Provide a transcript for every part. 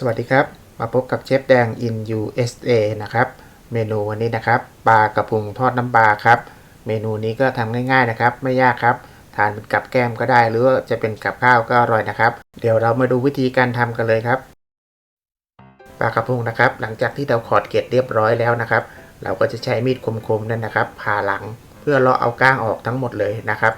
สวัสดีครับ มาพบกับเชฟแดง in USA นะครับ เมนูวันนี้นะครับปลากระพงทอดน้ำปลาครับ เมนูนี้ก็ทำง่ายๆนะครับ ไม่ยากครับ ทานเป็นกับแก้มก็ได้ หรือว่าจะเป็นกับข้าวก็อร่อยนะครับ เดี๋ยวเรามาดูวิธีการทำกันเลยครับปลากระพงนะครับ หลังจากที่เราขอดเกล็ดเรียบร้อยแล้วนะครับ เราก็จะใช้มีดคมๆนั่นนะครับผ่าหลังเพื่อเลาะเอาก้างออกทั้งหมดเลยนะครับ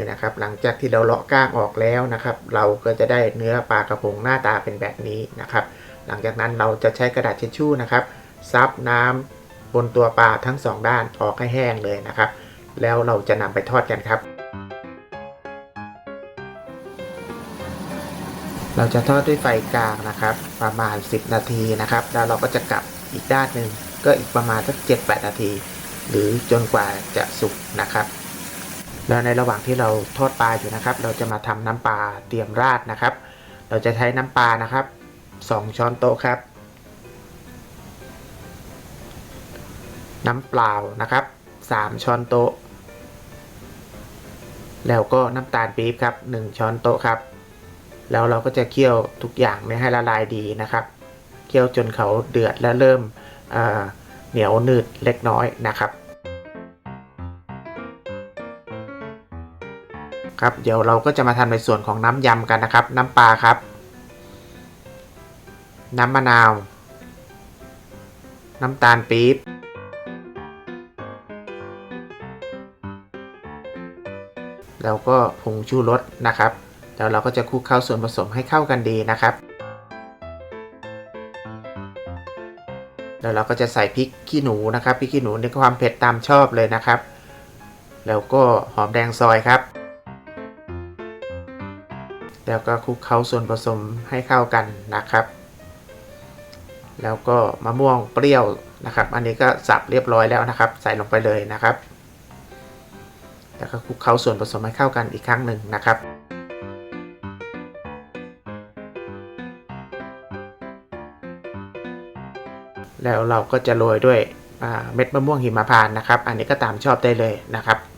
นี่นะครับ หลังจากที่เราเลาะก้างออกแล้วนะครับ เราก็จะได้เนื้อปลากระพงหน้าตาเป็นแบบนี้นะครับ หลังจากนั้นเราจะใช้กระดาษเช็ดชู่นะครับ ซับน้ำบนตัวปลาทั้งสองด้านออกให้แห้งเลยนะครับ แล้วเราจะนำไปทอดกันครับ เราจะทอดด้วยไฟกลางนะครับ ประมาณ 10 นาทีนะครับ แล้วเราก็จะกลับอีกด้านหนึ่งก็อีกประมาณสัก7-8นาที หรือจนกว่าจะสุกนะครับ แล้วในระหว่างที่เราทอดปลาอยู่นะครับ เราจะมาทำน้ำปลาเตรียมราดนะครับ เราจะใช้น้ำปลานะครับ 2 ช้อนโต๊ะครับ น้ำเปล่านะครับ 3 ช้อนโต๊ะ แล้วก็น้ำตาลปี๊บครับ 1 ช้อนโต๊ะครับ แล้วเราก็จะเคี่ยวทุกอย่างเนี่ให้ละลายดีนะครับ เคี่ยวจนเขาเดือดและเริ่มเอ่อเหนียวหนืดเล็กน้อยนะครับ ครับเดี๋ยวเราก็จะมาทำในส่วนของน้ำยำกันนะครับ น้ำปลาครับ น้ำมะนาว น้ำตาลปี๊บแล้วก็ผงชูรสนะครับ แล้วเราก็จะคลุกเข้าส่วนผสมให้เข้ากันดีนะครับ แล้วเราก็จะใส่พริกขี้หนูนะครับ พริกขี้หนูในความเผ็ดตามชอบเลยนะครับ แล้วก็หอมแดงซอยครับ แล้วก็คลุกเคล้าส่วนผสมให้เข้ากันนะครับ แล้วก็มะม่วงเปรี้ยวนะครับ อันนี้ก็สับเรียบร้อยแล้วนะครับ ใส่ลงไปเลยนะครับ แล้วก็คลุกเคล้าส่วนผสมให้เข้ากันอีกครั้งหนึ่งนะครับแล้วเราก็จะโรยด้วยเม็ดมะม่วงหิมพานต์นะครับ อันนี้ก็ตามชอบได้เลยนะครับ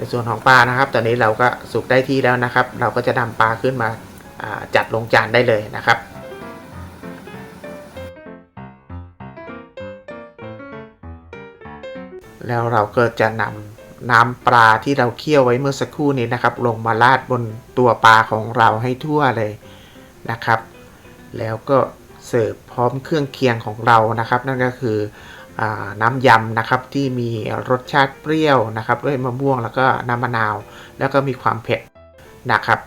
ในส่วนของปลานะครับ ตอนนี้เราก็สุกได้ที่แล้วนะครับ เราก็จะนำปลาขึ้นมาาจัดลงจานได้เลยนะครับแล้วเราก็จะนำน้ำปลาที่เราเคี่ยวไว้เมื่อสักครู่นี้นะครับ ลงมาราดบนตัวปลาของเราให้ทั่วเลยนะครับ แล้วก็เสิร์ฟพร้อมเครื่องเคียงของเรานะครับ นั่นก็คือ น้ำยำนะครับที่มีรสชาติเปรี้ยวนะครับ ด้วยมะม่วงแล้วก็น้ำมะนาว แล้วก็มีความเผ็ดนะครับ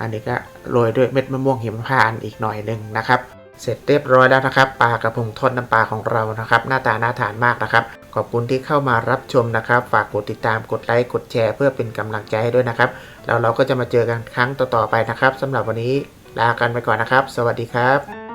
อันนี้ก็โรยด้วยเม็ดมะม่วงหิมพานต์อีกหน่อยหนึ่งนะครับ เสร็จเรียบร้อยแล้วนะครับปลากระพงทอดน้ำปลาของเรานะครับ หน้าตาน่าทานมากนะครับ ขอบคุณที่เข้ามารับชมนะครับ ฝากกดติดตามกดไลค์กดแชร์เพื่อเป็นกำลังใจให้ด้วยนะครับ แล้วเราก็จะมาเจอกันครั้งต่อๆไปนะครับสำหรับวันนี้ลากันไปก่อนนะครับ สวัสดีครับ